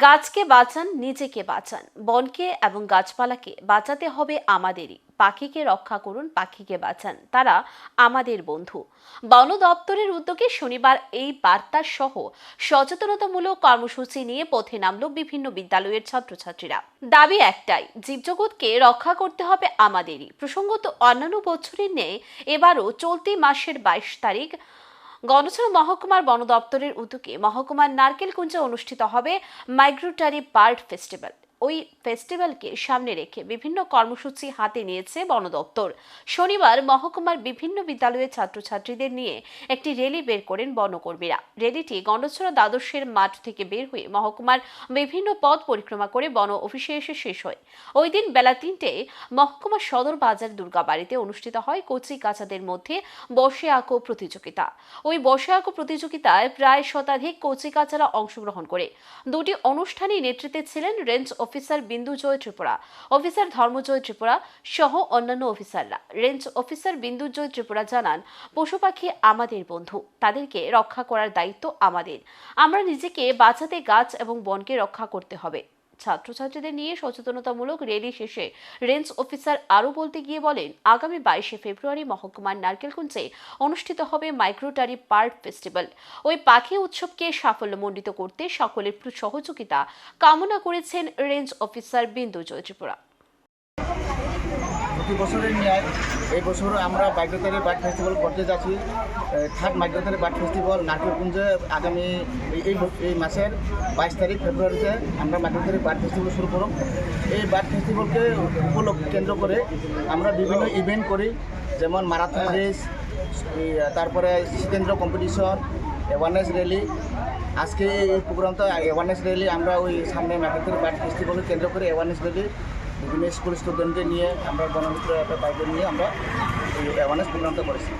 গাছকে বাঁচান, নিজেকে বাঁচান। বনকে এবং গাছপালাকে বাঁচাতে হবে আমাদেরই। পাখিকে রক্ষা করুন, পাখিকে বাঁচান। তারা আমাদের বন্ধু। বন দপ্তরের উদ্যোগে শনিবার এই বার্তা সহ সচেতনতামূলক কর্মসূচি নিয়ে পথে নামল বিভিন্ন বিদ্যালয়ের ছাত্রছাত্রীরা। দাবি একটাই, জীবজগৎকে রক্ষা করতে হবে আমাদেরই। প্রসঙ্গত, অন্যান্য বছরের নেই এবারও চলতি মাসের বাইশ তারিখ গণছড়া মহকুমার বন দপ্তরের উদ্যোগে মহকুমার নারকেলকুঞ্জে অনুষ্ঠিত হবে মাইগ্রোটারি পার্ট ফেস্টিভ্যাল। ওই ফেস্টিভ্যালকে সামনে রেখে বিভিন্ন কর্মসূচি হাতে নিয়েছে বন দপ্তর। শনিবার মহকুমার বিভিন্ন বিদ্যালয়ের ছাত্রছাত্রীদের নিয়ে একটি র্যালি বের করেন বনকর্মীরা। র্যালিটি গণ্ডছড়া দ্বাদশের মাঠ থেকে বের হয়ে মহকুমার বিভিন্ন পথ পরিক্রমা করে বন অফিসে এসে শেষ হয়। ওই দিন বেলা তিনটে মহকুমা সদর বাজার দুর্গাবাড়িতে অনুষ্ঠিত হয় কচি কাচাদের মধ্যে বসে আঁকো প্রতিযোগিতা। ওই বসে আঁকো প্রতিযোগিতায় প্রায় শতাধিক কচি কাচারা অংশগ্রহণ করে। দুটি অনুষ্ঠানই নেতৃত্বে ছিলেন range officer Bindu Joy Tripura. Officer Dharmajoy Tripura সহ অন্যান্য অফিসাররা। রেঞ্জ অফিসার বিন্দু জয় ত্রিপুরা জানান, পশু পাখি আমাদের বন্ধু। তাদেরকে রক্ষা করার দায়িত্ব আমাদের। আমরা নিজেকে বাঁচাতে গাছ এবং বনকে রক্ষা করতে হবে। ছাত্রছাত্রীদের নিয়ে সচেতনতামূলক র্যালি শেষে রেঞ্জ অফিসার আরও বলতে গিয়ে বলেন, আগামী বাইশে ফেব্রুয়ারি মহকুমার নারকেলকুঞ্জে অনুষ্ঠিত হবে মাইক্রোটারি পার্ক ফেস্টিভ্যাল। ওই পাখি উৎসবকে সাফল্যমণ্ডিত করতে সকলের সহযোগিতা কামনা করেছেন রেঞ্জ অফিসার বিন্দু ত্রিপুরা প্রতি বছরের ন্যায় এই বছর আমরা মাইগ্রেটারি বার্ড ফেস্টিভ্যাল করতে যাচ্ছি। থার্ড মাইগ্রেটারি বার্ড ফেস্টিভ্যাল নাটককুঞ্জে আগামী এই- এই মাসের বাইশ তারিখ ফেব্রুয়ারিতে আমরা মাইগ্রেটারি বার্ড ফেস্টিভ্যাল শুরু করব। এই বার্ড ফেস্টিভ্যালকে উপলক্ষ কেন্দ্র করে আমরা বিভিন্ন ইভেন্ট করি, যেমন মারাথন রেস তারপরে শীতেন্দ্র কম্পিটিশন অ্যাওয়ারনেস র্যালি। আজকে এই প্রোগ্রামটা অ্যাওয়ারনেস র্যালি আমরা ওই সামনে মাইগ্রেটারি বার্ড ফেস্টিভ্যালকে কেন্দ্র করে অ্যাওয়ারনেস র্যালি বিভিন্ন স্কুল স্টুডেন্টদের নিয়ে আমরা গণমিত্র অ্যাপে পাইপে নিয়ে আমরা এই অ্যাওয়ারনেস প্রোগ্রামটা করেছি।